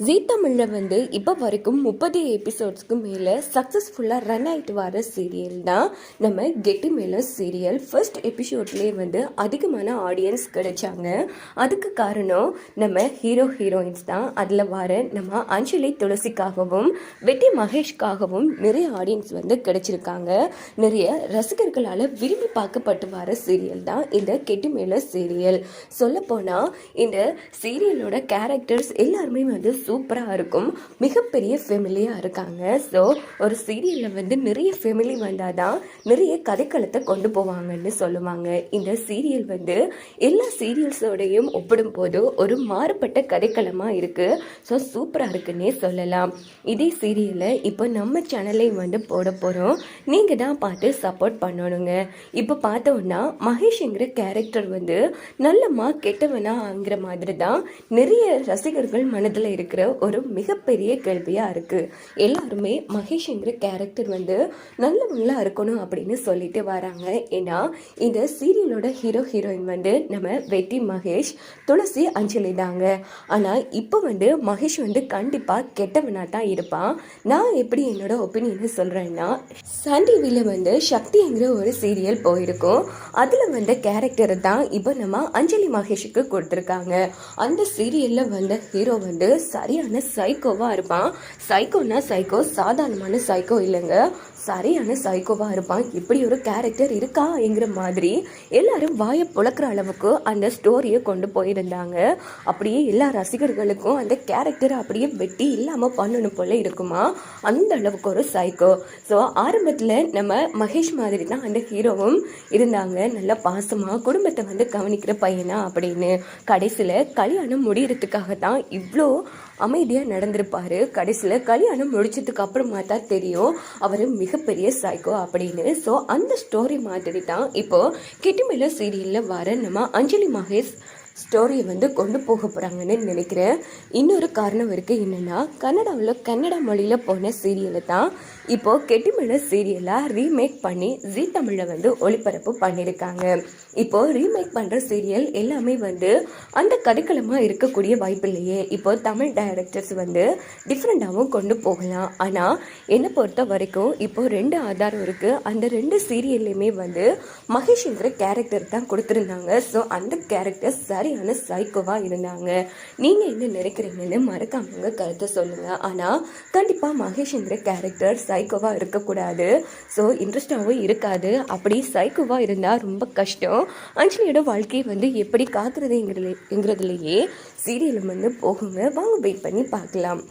ஜீ தமிழில் வந்து இப்போ வரைக்கும் முப்பது எபிசோட்ஸ்க்கு மேலே சக்ஸஸ்ஃபுல்லாக ரன் ஆகிட்டு வர சீரியல் தான். நம்ம கெட்டி மேலே சீரியல் ஃபர்ஸ்ட் எபிசோட்லேயே வந்து அதிகமான ஆடியன்ஸ் கிடைச்சாங்க. அதுக்கு காரணம் நம்ம ஹீரோ ஹீரோயின்ஸ் தான். அதில் வர நம்ம அஞ்சலி துளசிக்காகவும் வெட்டி மகேஷ்காகவும் நிறைய ஆடியன்ஸ் வந்து கிடைச்சிருக்காங்க. நிறைய ரசிகர்களால் விரும்பி பார்க்கப்பட்டு வர சீரியல் தான் இந்த கெட்டி மேலே சீரியல் சொல்லப்போனால் இந்த சீரியலோட கேரக்டர்ஸ் எல்லாருமே வந்து சூப்பராக இருக்கும். மிகப்பெரிய ஃபேமிலியாக இருக்காங்க. ஸோ ஒரு சீரியலில் வந்து நிறைய ஃபேமிலி வந்தால் தான் நிறைய கதைக்களத்தை கொண்டு போவாங்கன்னு சொல்லுவாங்க. இந்த சீரியல் வந்து எல்லா சீரியல்ஸோடையும் ஒப்பிடும்போது ஒரு மாறுபட்ட கதைக்களமாக இருக்குது ஸோ சூப்பராக இருக்குன்னே சொல்லலாம். இதே சீரியலை இப்போ நம்ம சேனல்லையும் வந்து போட போகிறோம் நீங்கள் தான் பார்த்து சப்போர்ட் பண்ணணுங்க. இப்போ பார்த்தோன்னா மகேஷ்ங்கிற கேரக்டர் வந்து நல்லம்மா கெட்டவனாங்கிற மாதிரி தான் நிறைய ரசிகர்கள் மனதில் இருக்குது இருக்கிற ஒரு மிகப்பெரிய கேள்வியாக இருக்குது எல்லாருமே மகேஷ்ங்கிற கேரக்டர் வந்து நல்லவங்களாக இருக்கணும் அப்படின்னு சொல்லிட்டு வராங்க. ஏன்னா இந்த சீரியலோட ஹீரோ ஹீரோயின் வந்து நம்ம வெட்டி மகேஷ் துளசி அஞ்சலி தாங்க. ஆனால் இப்போ வந்து மகேஷ் வந்து கண்டிப்பாக கெட்டவனாக தான் இருப்பான். நான் எப்படி என்னோட ஒப்பீனியனை சொல்கிறேன்னா சன் டிவியில் வந்து சக்திங்கிற ஒரு சீரியல் போயிருக்கும். அதில் வந்த கேரக்டர் தான் இப்போ நம்ம அஞ்சலி மகேஷுக்கு கொடுத்துருக்காங்க. அந்த சீரியலில் வந்த ஹீரோ வந்து சரியான சைக்கோவாக இருப்பான். சைக்கோனா சைக்கோ சாதாரணமான சைக்கோ இல்லைங்க. சரியான சைக்கோவாக இருப்பான். இப்படி ஒரு கேரக்டர் இருக்காங்கிற மாதிரி எல்லாரும் வாயை புழக்கிற அளவுக்கு அந்த ஸ்டோரியை கொண்டு போயிருந்தாங்க. அப்படியே எல்லா ரசிகர்களுக்கும் அந்த கேரக்டரை அப்படியே வெட்டி இல்லாமல் பண்ணணும் போல இருக்குமா? அந்த அளவுக்கு ஒரு சைக்கோ ஸோ ஆரம்பத்தில் நம்ம மகேஷ் மாதிரி தான் அந்த ஹீரோவும் இருந்தாங்க. நல்ல பாசமாக குடும்பத்தை வந்து கவனிக்கிற பையனா அப்படின்னு. கடைசியில் கல்யாணம் முடியறதுக்காக தான் இவ்வளோ அமைதியாக நடந்திருப்பாரு. கடைசியில் கல்யாணம் முடிச்சதுக்கு அப்புறமா தான் தெரியும். அவர் மிக மிகப்பெரிய சைக்கோ அப்படின்னு. ஸோ அந்த ஸ்டோரி மாதிரி தான் இப்போ கெட்டுமில்ல சீரியலில் வர நம்ம அஞ்சலி மகேஷ் ஸ்டோரியை வந்து கொண்டு போக போகிறாங்கன்னு நினைக்கிறேன். இன்னொரு காரணம் இருக்குது என்னென்னா கன்னடாவில் கன்னட மொழியில் போன சீரியலை தான் இப்போது கெட்டிமலை சீரியலாக ரீமேக் பண்ணி ஜீ தமிழில் வந்து ஒளிபரப்பு பண்ணியிருக்காங்க இப்போது ரீமேக் பண்ணுற சீரியல் எல்லாமே வந்து அந்த கதைக்களமாக இருக்கக்கூடிய வாய்ப்பு இல்லையே. இப்போது தமிழ் டைரக்டர்ஸ் வந்து டிஃப்ரெண்ட்டாகவும் கொண்டு போகலாம். ஆனால் என்னை பொறுத்த வரைக்கும் இப்போது ரெண்டு ஆதாரம் இருக்குது அந்த ரெண்டு சீரியல்லையுமே வந்து மகேஷ்ங்கிற கேரக்டர் தான் கொடுத்துருந்தாங்க. ஸோ அந்த கேரக்டர் மாதிரியான சைக்கோவாக இருந்தாங்க. நீங்கள் என்ன நினைக்கிறீங்கன்னு மறக்காமங்க கருத்தை சொல்லுங்கள் ஆனால் கண்டிப்பாக மகேஷ்ங்கிற கேரக்டர் சைக்கோவாக இருக்கக்கூடாது. ஸோ இன்ட்ரெஸ்டாகவும் இருக்காது. அப்படி சைக்கோவாக இருந்தால் ரொம்ப கஷ்டம். அஞ்சலியோட வாழ்க்கையை வந்து எப்படி காக்குறதுங்கிறது சீரியலும் சீரியல் வந்து போகுங்க. வாங்க வெயிட் பண்ணி பார்க்கலாம்.